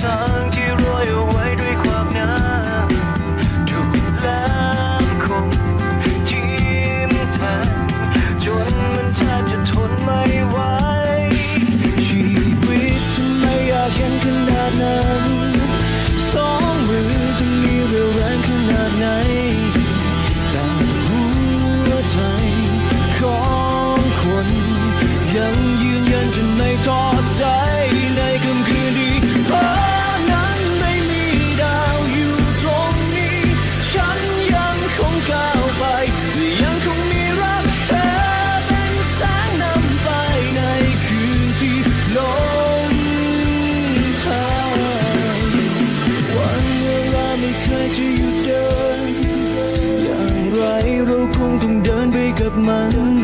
ทางที่โรยเอาไว้ด้วยความหนาถูกแล้วคงจิ้มแทงจนมันแทบจะทนไม่ไหวชีวิตทำไมอยากเห็นขนาดนั้นสองมือจะมีเรี่ยวแรงขนาดไหนแต่หัวใจของคน ยังยืนยันจนไม่ท้อ่เคยจะหยุดเดินอย่างไรเราคงต้องเดินไปกับมัน